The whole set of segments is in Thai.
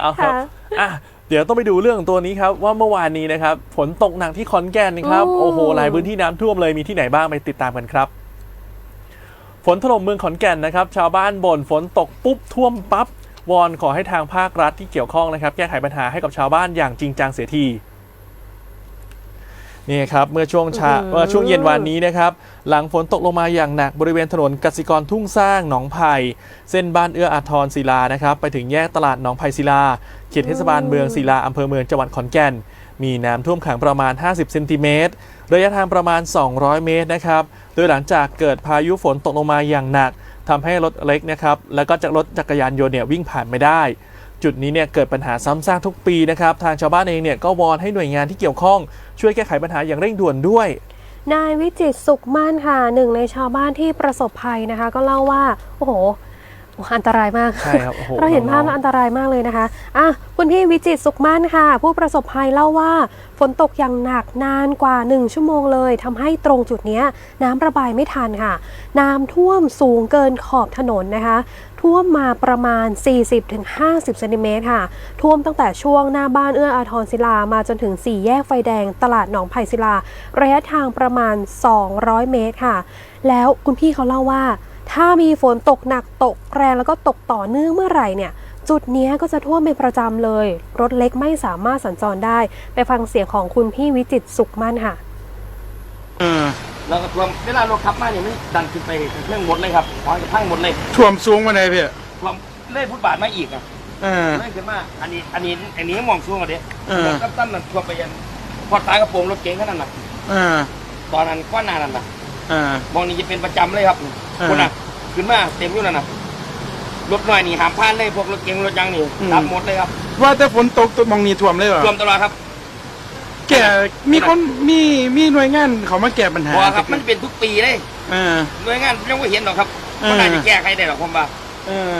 เอาครับค่ะอะเดี๋ยวต้องไปดูเรื่องตัวนี้ครับว่าเมื่อวานนี้นะครับฝนตกหนักที่ขอนแก่นนะครับอืมโอ้โหหลายพื้นที่น้ำท่วมเลยมีที่ไหนบ้างไปติดตามกันครับฝนถล่มเมืองขอนแก่นนะครับ ชาวบ้านบ่นฝนตกปุ๊บท่วมปั๊บวอนขอให้ทางภาครัฐที่เกี่ยวข้องนะครับ แก้ไขปัญหาให้กับชาวบ้านอย่างจริงจังเสียที นี่ครับเมื่อช่วงเช้าอื้อหือเมื่อช่วงเย็นวันนี้นะครับ หลังฝนตกลงมาอย่างหนักบริเวณถนนกสิกรทุ่งสร้างหนองไผ่เส้นบ้านเอื้ออาทรศิลานะครับ ไปถึงแยกตลาดหนองไผ่ศิลาเขตเทศบาลเมืองศิลาอำเภอเมืองจังหวัดขอนแก่น มีน้ำท่วมขังประมาณ 50 เซนติเมตรระยะทางประมาณ 200 เมตรนะครับ โดยหลังจากเกิดพายุฝนตกลงมาอย่างหนักทำให้รถเล็กนะครับแล้วก็จากรถจักรยานยนต์เนี่ยวิ่งผ่านไม่ได้ จุดนี้เนี่ยเกิดปัญหาซ้ำซากทุกปีนะครับ ทางชาวบ้านเองเนี่ยก็วอนให้หน่วยงานที่เกี่ยวข้องช่วยแก้ไขปัญหาอย่างเร่งด่วนด้วย นายวิจิตรสุขมั่นค่ะหนึ่งในชาวบ้านที่ประสบภัยนะคะ ก็เล่าว่าโอ้โห อันตรายมากใช่ครับโอ้โหเราเห็นภาพน้แล้วองๆอันตรายมากเลยนะคะอะคุณพี่วิจิตรสุขมั่นค่ะ ผู้ประสบภัยเล่าว่าฝนตกอย่างหนักนานกว่า 1 ชั่วโมงเลยทำให้ตรงจุดเนี้ยน้ำระบายไม่ทันค่ะ น้ำท่วมสูงเกินขอบถนนนะคะ ท่วมมาประมาณ 40-50เซนติเมตรค่ะ ท่วมตั้งแต่ช่วงหน้าบ้านเอื้ออาทรศิลามาจนถึง 4 แยกไฟแดงตลาดหนองไผ่ศิลา ระยะทางประมาณ 200 เมตรค่ะ แล้วคุณพี่เขาเล่าว่า ถ้ามีฝนตกหนักตกแรงแล้วก็ตกต่อเนื่องเมื่อไหร่เนี่ย จุดเนี้ยก็จะท่วมเป็นประจำเลย รถเล็กไม่สามารถสัญจรได้ ไปฟังเสียงของคุณพี่วิจิตรสุขมั่นค่ะเออแล้วก็ท่วมเวลารถขับมาเนี่ยมันดันขึ้นไปเครื่องหมดเลยครับหอยกระทั่งหมดเลยท่วมสูงมาไหนพี่ท่วมเลื่อยฟุตบาทมาอีกอะเออเลื่อยขึ้นมาอันนี้อันนี้อันนี้มองสูงกว่าเด็กเออตั้มตั้มนั่นท่วมไปยันพอดตายกระโปรงรถเก๋งแค่นั้นน่ะเออตอนนั้นก้อนหนานั่นน่ะเออมองนี่จะเป็นประจำเลยครับเออคุณน่ะขึ้นมาเต็มอยู่นั่นน่ะรถหน่อยนี่หามพลาดเลยพวกรถเก๋งรถยางนี่อืม รับหมดเลยครับว่าแต่ฝนตกตัวมองนี่ท่วมเลยเหรอท่วมตลอดครับแก่มีคนมีมีหน่วยงานเขามาแก้ปัญหาเพราะว่าครับมันเป็นทุกปีเลยเออ หน่วยงานยังไม่เห็นหรอกครับเออมันน่าจะแก้ไขได้หรอกผมว่าเออ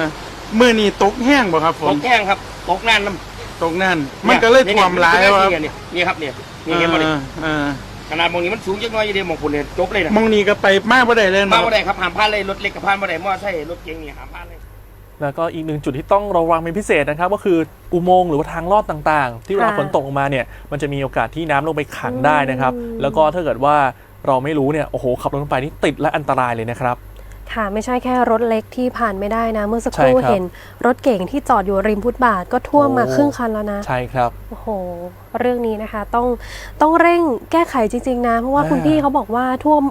มื่อนี่ตกแห้งบ่ครับฝตนกแห้งครับตกนานน้ำตกนั่นมันก็เลยท่วมหลายเนี่ว่านี่นี่นี่ครับเนี่ยนี่เห็นบ่ดิเออ ขนาดมองนี้มันสูงจักหน้อยอยู่เดียวมองคุณเนี่ยจบเลยนะมองนี่ก็ไปมากบ่ได้เลยมาเนาะบ่ได้ครับหามพลาดเลยรถเล็กกับพลาดบ่ได้มอไซค์รถเก๋งนี่หามพลาดเลย แล้วก็อีกหนึ่งจุดที่ต้องระวังเป็นพิเศษนะครับ ก็คืออุโมงค์หรือว่าทางลอดต่างๆ ที่เวลาค่ะฝนตกลงมาเนี่ยมันจะมีโอกาสที่น้ำลงไปขังได้นะครับ อืม แล้วก็ถ้าเกิดว่าเราไม่รู้เนี่ยโอ้โหขับรถลงไปนี่ติดและอันตรายเลยนะครับ ค่ะไม่ใช่แค่รถเล็กที่ผ่านไม่ได้นะ เมื่อสักครู่ใช่ครับ เห็นรถเก่งที่จอดอยู่ริมฟุตบาทก็ท่วมมาโอ้ครึ่งคันแล้วนะ ใช่ครับ โอ้โห เรื่องนี้นะคะต้องต้องเร่งแก้ไขจริง ๆ นะ เพราะว่าอ่าคุณพี่เขาบอกว่าท่วม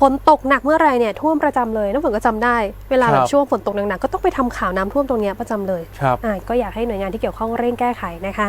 ฝนตกหนักเมื่อไหรเนี่ยท่วมประจำเลยน้ำฝนก็จำได้ เวลาคแบรับ บช่วงฝนตกหนักๆก็ต้องไปทำข่าวน้ำท่วมตรงเนี้ยประจำเลยครับ อ่าก็อยากให้หน่วยงานที่เกี่ยวข้องเร่งแก้ไขนะคะ